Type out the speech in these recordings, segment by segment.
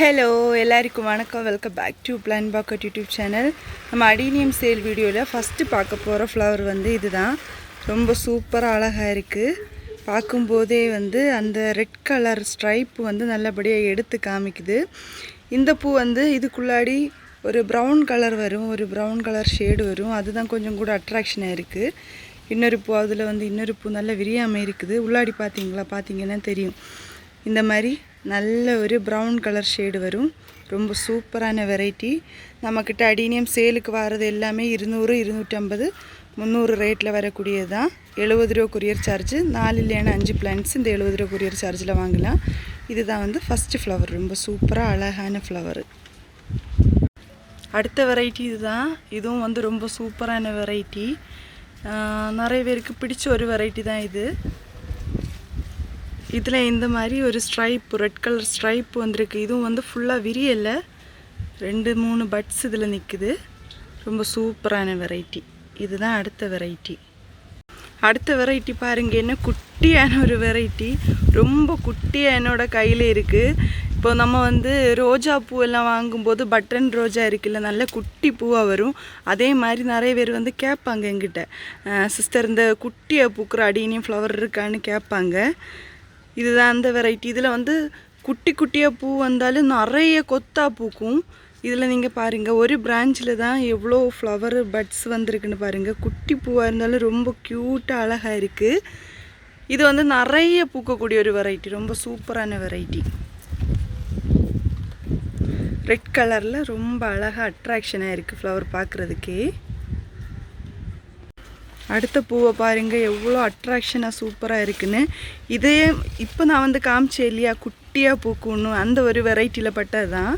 Hello எல்லாருக்கும் வணக்கம். Welcome back to plan pocket YouTube channel நம்ம அடினியம் சேல் வீடியோவில் ஃபஸ்ட்டு பார்க்க போகிற ஃப்ளவர் வந்து இதுதான். ரொம்ப சூப்பராக அழகாக இருக்குது பார்க்கும்போதே வந்து அந்த ரெட் கலர் ஸ்ட்ரைப் வந்து நல்லபடியாக எடுத்து காமிக்குது. இந்த பூ வந்து இதுக்குள்ளாடி ஒரு ப்ரௌன் கலர் வரும் ஒரு ப்ரௌன் கலர் ஷேடு வரும். அதுதான் கொஞ்சம் கூட அட்ராக்ஷனாக இருக்குது இன்னொரு பூ அதில் வந்து இன்னொரு பூ நல்ல விரியாமல் இருக்குது. உள்ளாடி பார்த்தீங்களா? பார்த்தீங்கன்னா தெரியும். இந்த மாதிரி நல்ல ஒரு ப்ரௌன் கலர் ஷேடு வரும். ரொம்ப சூப்பரான வெரைட்டி நம்மக்கிட்ட அடினியம் சேலுக்கு வர்றது எல்லாமே இருநூறு இருநூற்றம்பது முந்நூறு ரேட்டில் வரக்கூடியது தான். எழுபது ரூபா கொரியர் சார்ஜ் நாலு இல்லையான அஞ்சு பிளான்ட்ஸ் இந்த எழுபது ரூபா கொரியர் சார்ஜில் வாங்கலாம். இதுதான் வந்து ஃபஸ்ட்டு ஃப்ளவர் ரொம்ப சூப்பராக அழகான ஃப்ளவரு அடுத்த வெரைட்டி இதுதான். இதுவும் வந்து ரொம்ப சூப்பரான வெரைட்டி நிறைய பேருக்கு பிடிச்ச ஒரு வெரைட்டி தான் இது. இதில் இந்த மாதிரி ஒரு ஸ்ட்ரைப் ரெட் கலர் ஸ்ட்ரைப் வந்திருக்கு. இதுவும் வந்து ஃபுல்லாக விரியலை ரெண்டு மூணு பட்ஸ் இதில் நிற்குது ரொம்ப சூப்பரான வெரைட்டி இதுதான் அடுத்த வெரைட்டி அடுத்த வெரைட்டி பாருங்க என்ன குட்டியான ஒரு வெரைட்டி ரொம்ப குட்டியாக என்னோட கையில் இருக்குது இப்போ நம்ம வந்து ரோஜா பூ எல்லாம் வாங்கும்போது பட்டன் ரோஜா இருக்குல்ல நல்ல குட்டி பூவாக வரும். அதே மாதிரி நிறைய பேர் வந்து கேட்பாங்க எங்கிட்ட சிஸ்டர் இந்த குட்டியாக பூக்கிற அடியினையும் ஃப்ளவர் இருக்கான்னு கேட்பாங்க. இதுதான் அந்த வெரைட்டி இதில் வந்து குட்டி குட்டியாக பூ வந்தாலும் நிறைய கொத்தா பூக்கும். இதில் நீங்கள் பாருங்கள் ஒரு பிரான்ச்சில் தான் எவ்வளோ ஃப்ளவர் பட்ஸ் வந்திருக்குன்னு பாருங்கள் குட்டி பூவாக இருந்தாலும் ரொம்ப க்யூட்டாக அழகாக இருக்குது இது வந்து நிறைய பூக்கக்கூடிய ஒரு வெரைட்டி ரொம்ப சூப்பரான வெரைட்டி ரெட் கலரில் ரொம்ப அழகாக அட்ராக்ஷனாக இருக்குது ஃப்ளவர் பார்க்குறதுக்கே அடுத்த பூவை பாருங்கள் எவ்வளோ அட்ராக்ஷனாக சூப்பராக இருக்குன்னு. இதே இப்போ நான் வந்து காமிச்சேன் இல்லையா குட்டியாக பூக்கணும் அந்த ஒரு வெரைட்டியில் பட்டது தான்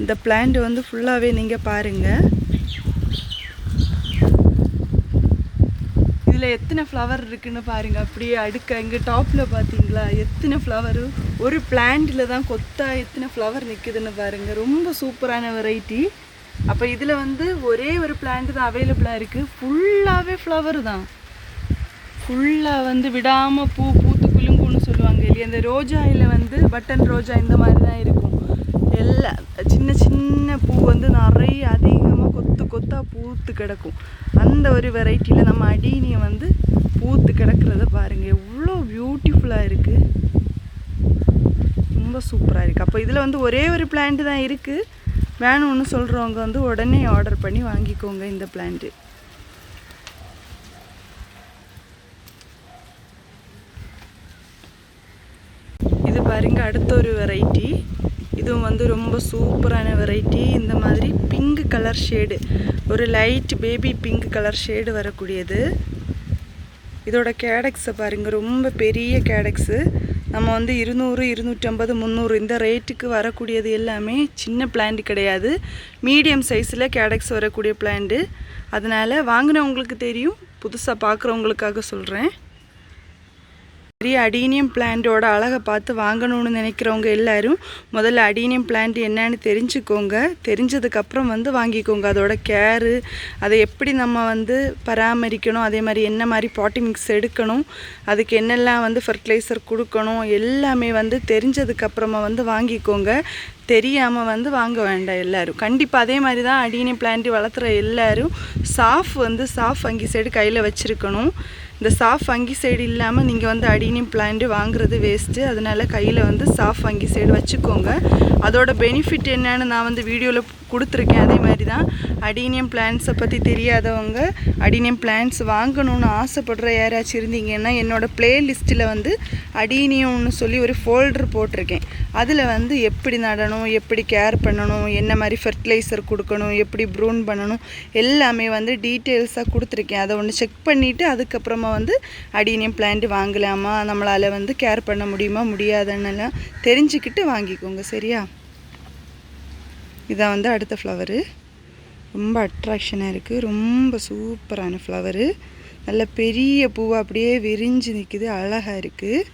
இந்த பிளான்ட் வந்து ஃபுல்லாகவே நீங்கள் பாருங்கள் இதில் எத்தனை ஃப்ளவர் இருக்குன்னு பாருங்கள் அப்படியே அடுக்க இங்கே டாப்பில் பார்த்தீங்களா எத்தனை ஃப்ளவரு ஒரு பிளான்ட்டில் தான் கொத்தா எத்தனை ஃப்ளவர் நிற்குதுன்னு பாருங்கள் ரொம்ப சூப்பரான வெரைட்டி அப்போ இதில் வந்து ஒரே ஒரு பிளான்ட் தான் அவைலபிளாக இருக்குது ஃபுல்லாகவே ஃப்ளவர் தான். ஃபுல்லாக வந்து விடாமல் பூ பூத்து குலுங்குன்னு சொல்லுவாங்க இல்லையா? இந்த ரோஜாயில் வந்து பட்டன் ரோஜா இந்த மாதிரி தான் இருக்கும். எல்லா சின்ன சின்ன பூ வந்து நிறைய அதிகமாக கொத்து கொத்தாக பூத்து கிடக்கும். அந்த ஒரு வெரைட்டியில் நம்ம அடீனியம் வந்து பூத்து கிடக்கிறத பாருங்கள் எவ்வளோ பியூட்டிஃபுல்லாக இருக்குது ரொம்ப சூப்பராக இருக்குது அப்போ இதில் வந்து ஒரே ஒரு பிளான்ட் தான் இருக்குது வேணும்னு சொல்கிறவங்க வந்து உடனே ஆர்டர் பண்ணி வாங்கிக்கோங்க இந்த பிளான்ட்டு இது பாருங்க அடுத்த ஒரு வெரைட்டி இதுவும் வந்து ரொம்ப சூப்பரான வெரைட்டி இந்த மாதிரி பிங்க் கலர் ஷேடு ஒரு light baby pink colour shade வரக்கூடியது. இதோட கேடக்ஸை பாருங்கள் ரொம்ப பெரிய கேடக்ஸு நம்ம வந்து இருநூறு இருநூற்றம்பது முந்நூறு இந்த ரேட்டுக்கு வரக்கூடியது எல்லாமே சின்ன பிளான்ட் கிடையாது. மீடியம் சைஸில் கேடக்ஸ் வரக்கூடிய பிளான்ட்டு அதனால் வாங்கினவங்களுக்கு தெரியும் புதுசாக பார்க்குறவங்களுக்காக சொல்கிறேன் பெரிய அடீனியம் பிளான்ட்டோட அழகை பார்த்து வாங்கணும்னு நினைக்கிறவங்க எல்லாரும் முதல்ல அடீனியம் பிளான்ட் என்னன்னு தெரிஞ்சுக்கோங்க. தெரிஞ்சதுக்கப்புறம் வந்து வாங்கிக்கோங்க. அதோட கேரு அதை எப்படி நம்ம வந்து பராமரிக்கணும் அதே மாதிரி என்ன மாதிரி பாட்டி மிக்ஸ் எடுக்கணும் அதுக்கு என்னெல்லாம் வந்து ஃபர்டிலைசர் கொடுக்கணும் எல்லாமே வந்து தெரிஞ்சதுக்கப்புறமா வந்து வாங்கிக்கோங்க. தெரியாமல் வந்து வாங்க வேண்டாம் எல்லோரும். கண்டிப்பாக அதே மாதிரி தான் அடீனியம் பிளான்ட் வளர்த்துற எல்லோரும் சாஃப் வந்து சாஃப் அங்கி சைடு கையில் வச்சுருக்கணும். இந்த சாஃப் அங்கி சைடு இல்லாமல் நீங்கள் வந்து அடினியம் பிளான்ட் வாங்குறது வேஸ்ட்டு அதனால் கையில் வந்து சாஃப் வங்கி சைடு வச்சுக்கோங்க. அதோட பெனிஃபிட் என்னன்னு நான் வந்து வீடியோவில் கொடுத்துருக்கேன். அதே மாதிரி தான் அடீனியம் பிளான்ஸை பற்றி தெரியாதவங்க அடீனியம் பிளான்ஸ் வாங்கணும்னு ஆசைப்படுற யாராச்சும் இருந்தீங்கன்னா என்னோடய ப்ளேலிஸ்ட்டில் வந்து அடீனியம்னு சொல்லி ஒரு ஃபோல்டர் போட்டிருக்கேன். அதில் வந்து எப்படி நடணும் எப்படி கேர் பண்ணணும் என்ன மாதிரி ஃபெர்டிலைசர் கொடுக்கணும் எப்படி ப்ரூன் பண்ணணும் எல்லாமே வந்து டீட்டெயில்ஸாக கொடுத்துருக்கேன். அதை ஒன்று செக் பண்ணிவிட்டு அதுக்கப்புறமா வந்து அடீனியம் பிளான்ட் வாங்கலாமா? நம்மளால் வந்து கேர் பண்ண முடியுமா? முடியாதுன்னெல்லாம் தெரிஞ்சுக்கிட்டு வாங்கிக்கோங்க சரியா? இதான் வந்து அடுத்த ஃப்ளவரு ரொம்ப அட்ராக்ஷனாக இருக்குது ரொம்ப சூப்பரான ஃப்ளவரு நல்ல பெரிய பூவை அப்படியே விரிஞ்சு நிற்குது அழகாக இருக்குது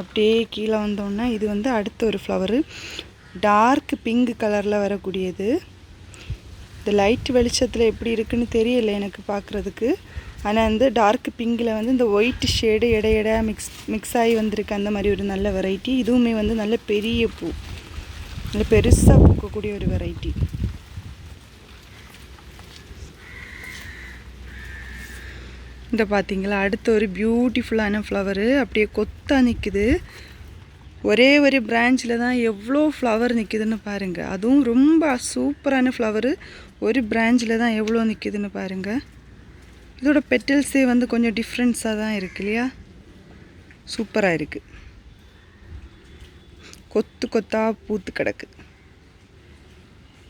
அப்படியே கீழே வந்தோன்னா இது வந்து அடுத்த ஒரு ஃப்ளவரு டார்க் பிங்க் கலரில் வரக்கூடியது. இந்த லைட் வெளிச்சத்தில் எப்படி இருக்குன்னு தெரியல எனக்கு பார்க்குறதுக்கு ஆனால் வந்து டார்க் பிங்கில் வந்து இந்த ஒயிட் ஷேடு எடை மிக்ஸ் மிக்ஸ் ஆகி வந்திருக்கு. அந்த மாதிரி ஒரு நல்ல வெரைட்டி இதுவுமே வந்து நல்ல பெரிய பூ. நல்ல பெருசாக பூக்கக்கூடிய ஒரு வெரைட்டி இந்த பார்த்தீங்களா அடுத்த ஒரு பியூட்டிஃபுல்லான ஃப்ளவரு அப்படியே கொத்தாக நிற்குது ஒரே ஒரு பிரான்ச்சில் தான் எவ்வளோ ஃப்ளவர் நிற்குதுன்னு பாருங்கள் அதுவும் ரொம்ப சூப்பரான ஃப்ளவரு ஒரு பிரான்ச்சில் தான் எவ்வளோ நிற்குதுன்னு பாருங்கள் இதோட பெட்டல்ஸே வந்து கொஞ்சம் டிஃப்ரென்ஸாக தான் இருக்கு இல்லையா? சூப்பராக இருக்குது கொத்து கொத்தாக பூத்து கிடக்கு.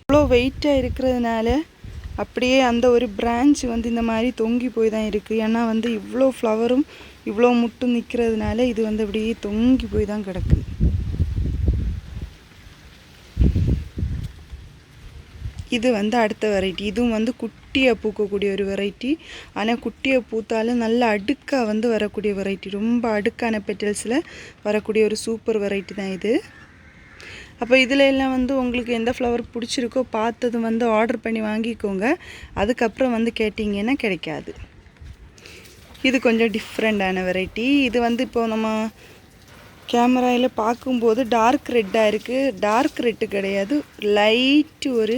இவ்வளோ வெயிட்டாக இருக்கிறதுனால அப்படியே அந்த ஒரு பிரான்ச் வந்து இந்த மாதிரி தொங்கி போய் தான் இருக்குது ஏன்னா வந்து இவ்வளோ ஃப்ளவரும் இவ்வளோ முட்டும் நிற்கிறதுனால இது வந்து அப்படியே தொங்கி போய் தான் கிடக்கு. இது வந்து அடுத்த வெரைட்டி இதுவும் வந்து குட்டியாக பூக்கக்கூடிய ஒரு வெரைட்டி ஆனால் குட்டியாக பூத்தாலும் நல்ல அடுக்காக வந்து வரக்கூடிய வெரைட்டி ரொம்ப அடுக்கான பெட்டல்ஸில் வரக்கூடிய ஒரு சூப்பர் வெரைட்டி தான் இது. அப்போ இதில் எல்லாம் வந்து உங்களுக்கு எந்த ஃப்ளவர் பிடிச்சிருக்கோ பார்த்தது வந்து ஆர்டர் பண்ணி வாங்கிக்கோங்க. அதுக்கப்புறம் வந்து கேட்டிங்கன்னா கிடைக்காது. இது கொஞ்சம் டிஃப்ரெண்டான வெரைட்டி இது வந்து இப்போது நம்ம கேமராவில் பார்க்கும்போது டார்க் ரெட்டாக இருக்குது டார்க் ரெட்டு கிடையாது. லைட்டு ஒரு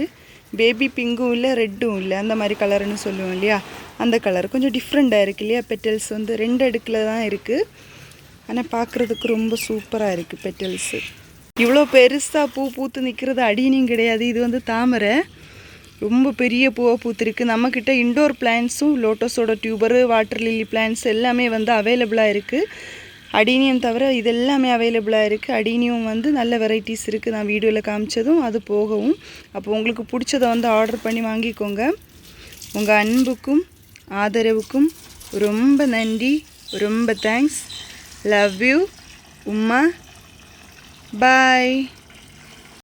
பேபி பிங்கும் இல்லை ரெட்டும் இல்லை. அந்த மாதிரி கலர்னு சொல்லுவோம் இல்லையா? அந்த கலர் கொஞ்சம் டிஃப்ரெண்ட்டாக இருக்குது இல்லையா? பெட்டல்ஸ் வந்து ரெண்டு அடுக்கில் தான் இருக்குது ஆனால் பார்க்குறதுக்கு ரொம்ப சூப்பராக இருக்குது பெட்டல்ஸு இவ்வளோ பெருசாக பூ பூத்து நிற்கிறது அடினியும் கிடையாது. இது வந்து தாமரை. ரொம்ப பெரிய பூவாக பூத்திருக்கு. நம்மக்கிட்ட இண்டோர் பிளான்ஸும் லோட்டஸோட டியூபரு வாட்டர் லில்லி பிளான்ஸ் எல்லாமே வந்து அவைலபிளாக இருக்குது அடீனியம் தவிர இது எல்லாமே அவைலபிளாக இருக்குது அடீனியம் வந்து நல்ல வெரைட்டிஸ் இருக்குது நான் வீடியோவில் காமிச்சதும் அது போகவும். அப்போ உங்களுக்கு பிடிச்சதை வந்து ஆர்டர் பண்ணி வாங்கிக்கோங்க. உங்கள் அன்புக்கும் ஆதரவுக்கும் ரொம்ப நன்றி. ரொம்ப தேங்க்ஸ் லவ் யூ உம்மா. பாய்